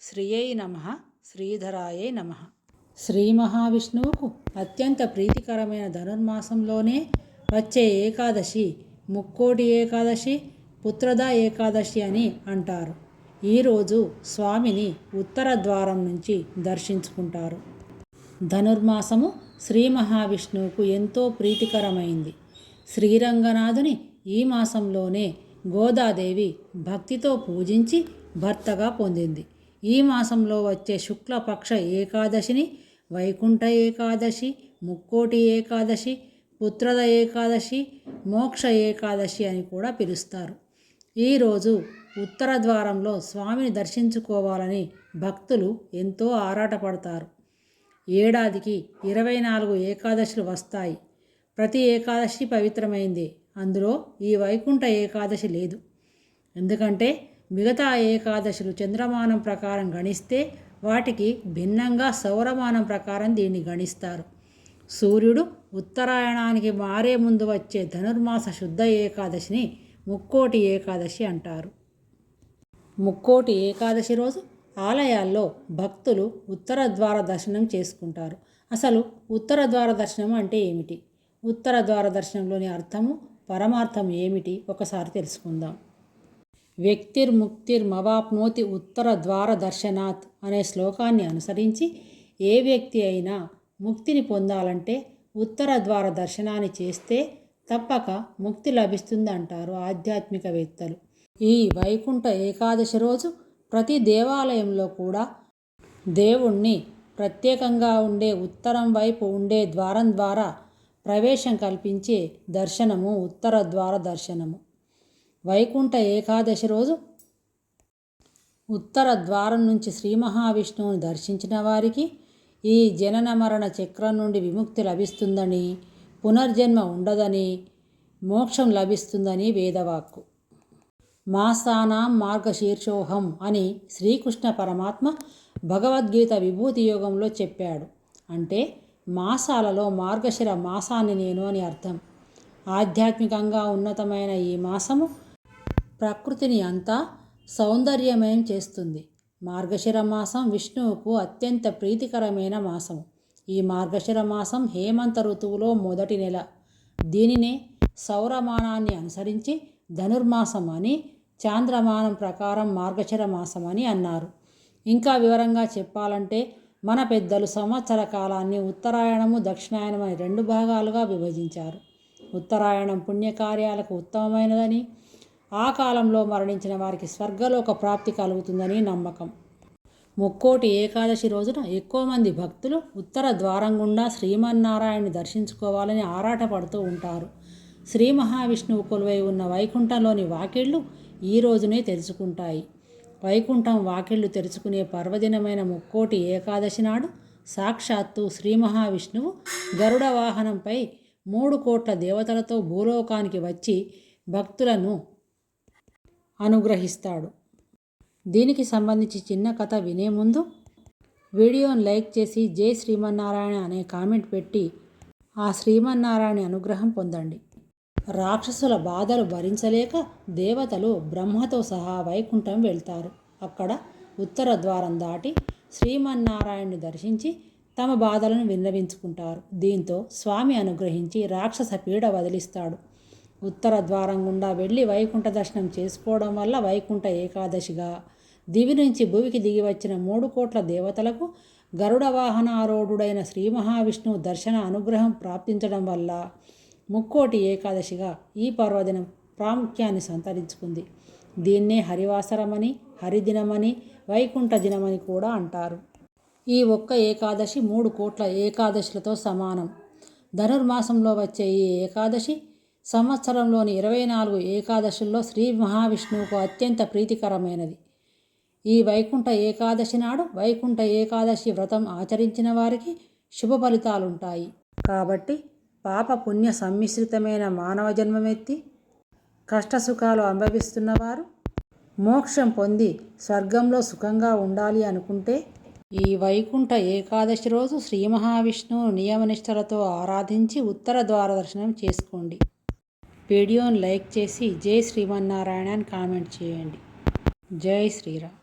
శ్రీయై నమ శ్రీధరాయై నమ. శ్రీ మహావిష్ణువుకు అత్యంత ప్రీతికరమైన ధనుర్మాసంలోనే వచ్చే ఏకాదశి ముక్కోటి ఏకాదశి పుత్రద ఏకాదశి అని అంటారు. ఈరోజు స్వామిని ఉత్తర ద్వారం నుంచి దర్శించుకుంటారు. ధనుర్మాసము శ్రీ మహావిష్ణువుకు ఎంతో ప్రీతికరమైంది. శ్రీరంగనాథుని ఈ మాసంలోనే గోదాదేవి భక్తితో పూజించి భర్తగా పొందింది. ఈ మాసంలో వచ్చే శుక్లపక్ష ఏకాదశిని వైకుంఠ ఏకాదశి ముక్కోటి ఏకాదశి పుత్రద ఏకాదశి మోక్ష ఏకాదశి అని కూడా పిలుస్తారు. ఈరోజు ఉత్తర ద్వారంలో స్వామిని దర్శించుకోవాలని భక్తులు ఎంతో ఆరాటపడతారు. ఏడాదికి ఇరవై నాలుగు ఏకాదశులు వస్తాయి. ప్రతి ఏకాదశి పవిత్రమైంది. అందులో ఈ వైకుంఠ ఏకాదశి లేదు. ఎందుకంటే మిగతా ఏకాదశులు చంద్రమానం ప్రకారం గణిస్తే వాటికి భిన్నంగా సౌరమానం ప్రకారం దీన్ని గణిస్తారు. సూర్యుడు ఉత్తరాయణానికి మారే ముందు వచ్చే ధనుర్మాస శుద్ధ ఏకాదశిని ముక్కోటి ఏకాదశి అంటారు. ముక్కోటి ఏకాదశి రోజు ఆలయాల్లో భక్తులు ఉత్తర ద్వార దర్శనం చేసుకుంటారు. అసలు ఉత్తర ద్వార దర్శనం అంటే ఏమిటి? ఉత్తర ద్వార దర్శనంలోని అర్థము పరమార్థం ఏమిటి? ఒకసారి తెలుసుకుందాం. వ్యక్తిర్ముక్తిర్మవాప్నోతి ఉత్తర ద్వార దర్శనాత్ అనే శ్లోకాన్ని అనుసరించి ఏ వ్యక్తి అయినా ముక్తిని పొందాలంటే ఉత్తర ద్వార దర్శనాన్ని చేస్తే తప్పక ముక్తి లభిస్తుంది అంటారు ఆధ్యాత్మికవేత్తలు. ఈ వైకుంఠ ఏకాదశి రోజు ప్రతి దేవాలయంలో కూడా దేవుణ్ణి ప్రత్యేకంగా ఉండే ఉత్తరం వైపు ఉండే ద్వారం ద్వారా ప్రవేశం కల్పించే దర్శనము ఉత్తర ద్వార దర్శనము. వైకుంఠ ఏకాదశి రోజు ఉత్తర ద్వారం నుంచి శ్రీ మహావిష్ణువుని దర్శించిన వారికి ఈ జనన మరణ చక్రం నుండి విముక్తి లభిస్తుందని పునర్జన్మ ఉండదని మోక్షం లభిస్తుందని వేదవాక్కు. మాసానాం మార్గశీర్షోహం అని శ్రీకృష్ణ పరమాత్మ భగవద్గీత విభూతి యోగంలో చెప్పాడు. అంటే మాసాలలో మార్గశిర మాసాన్ని నేను అని అర్థం. ఆధ్యాత్మికంగా ఉన్నతమైన ఈ మాసము ప్రకృతిని అంతా సౌందర్యమయం చేస్తుంది. మార్గశిర మాసం విష్ణువుకు అత్యంత ప్రీతికరమైన మాసం. ఈ మార్గశిర మాసం హేమంత ఋతువులో మొదటి నెల. దీనినే సౌరమానాన్ని అనుసరించి ధనుర్మాసం అని చాంద్రమానం ప్రకారం మార్గశిర మాసం అని అన్నారు. ఇంకా వివరంగా చెప్పాలంటే మన పెద్దలు సంవత్సర కాలాన్ని ఉత్తరాయణము దక్షిణాయనం అని రెండు భాగాలుగా విభజించారు. ఉత్తరాయణం పుణ్యకార్యాలకు ఉత్తమమైనదని ఆ కాలంలో మరణించిన వారికి స్వర్గలోక ప్రాప్తి కలుగుతుందని నమ్మకం. ముక్కోటి ఏకాదశి రోజున ఎక్కువ మంది భక్తులు ఉత్తర ద్వారం గుండా శ్రీమన్నారాయణని దర్శించుకోవాలని ఆరాటపడుతూ ఉంటారు. శ్రీ మహావిష్ణువు కొలువై ఉన్న వైకుంఠంలోని వాకిళ్ళు ఈ రోజునే తెలుసుకుంటాయి వైకుంఠం వాకిళ్ళు తెరుచుకునే పర్వదినమైన ముక్కోటి ఏకాదశి నాడు సాక్షాత్తు శ్రీ మహావిష్ణువు గరుడ వాహనంపై మూడు కోట్ల దేవతలతో భూలోకానికి వచ్చి భక్తులను అనుగ్రహిస్తాడు. దీనికి సంబంధించి చిన్న కథ వినే ముందు వీడియోను లైక్ చేసి జై శ్రీమన్నారాయణ అనే కామెంట్ పెట్టి ఆ శ్రీమన్నారాయణ అనుగ్రహం పొందండి. రాక్షసుల బాధలు భరించలేక దేవతలు బ్రహ్మతో సహా వైకుంఠం వెళ్తారు. అక్కడ ఉత్తర ద్వారం దాటి శ్రీమన్నారాయణ్ని దర్శించి తమ బాధలను విన్నవించుకుంటారు. దీంతో స్వామి అనుగ్రహించి రాక్షస పీడ వదిలిస్తాడు. ఉత్తర ద్వారం గుండా వెళ్ళి వైకుంఠ దర్శనం చేసుకోవడం వల్ల వైకుంఠ ఏకాదశిగా. దివి నుంచి భూమికి దిగి వచ్చిన మూడు కోట్ల దేవతలకు గరుడ వాహనారూఢుడైన శ్రీ మహావిష్ణువు దర్శన అనుగ్రహం ప్రాప్తించడం వల్ల ముక్కోటి ఏకాదశిగా ఈ పర్వదినం ప్రాముఖ్యాన్ని సంతరించుకుంది. దీన్నే హరివాసరమని హరిదినమని వైకుంఠ దినమని కూడా అంటారు. ఈ ఒక్క ఏకాదశి మూడు కోట్ల ఏకాదశులతో సమానం. ధనుర్మాసంలో వచ్చే ఈ ఏకాదశి సంవత్సరంలోని ఇరవై నాలుగు ఏకాదశుల్లో శ్రీ మహావిష్ణువుకు అత్యంత ప్రీతికరమైనది. ఈ వైకుంఠ ఏకాదశి నాడు వైకుంఠ ఏకాదశి వ్రతం ఆచరించిన వారికి శుభ ఫలితాలుంటాయి. కాబట్టి పాప పుణ్య సమ్మిశ్రితమైన మానవ జన్మమెత్తి కష్టసుఖాలు అనుభవిస్తున్నవారు మోక్షం పొంది స్వర్గంలో సుఖంగా ఉండాలి అనుకుంటే ఈ వైకుంఠ ఏకాదశి రోజు శ్రీ మహావిష్ణువు నియమనిష్టలతో ఆరాధించి ఉత్తర ద్వార దర్శనం చేసుకోండి. వీడియోను లైక్ చేసి జై శ్రీమన్నారాయణ అని కామెంట్ చేయండి. జై శ్రీరామ్.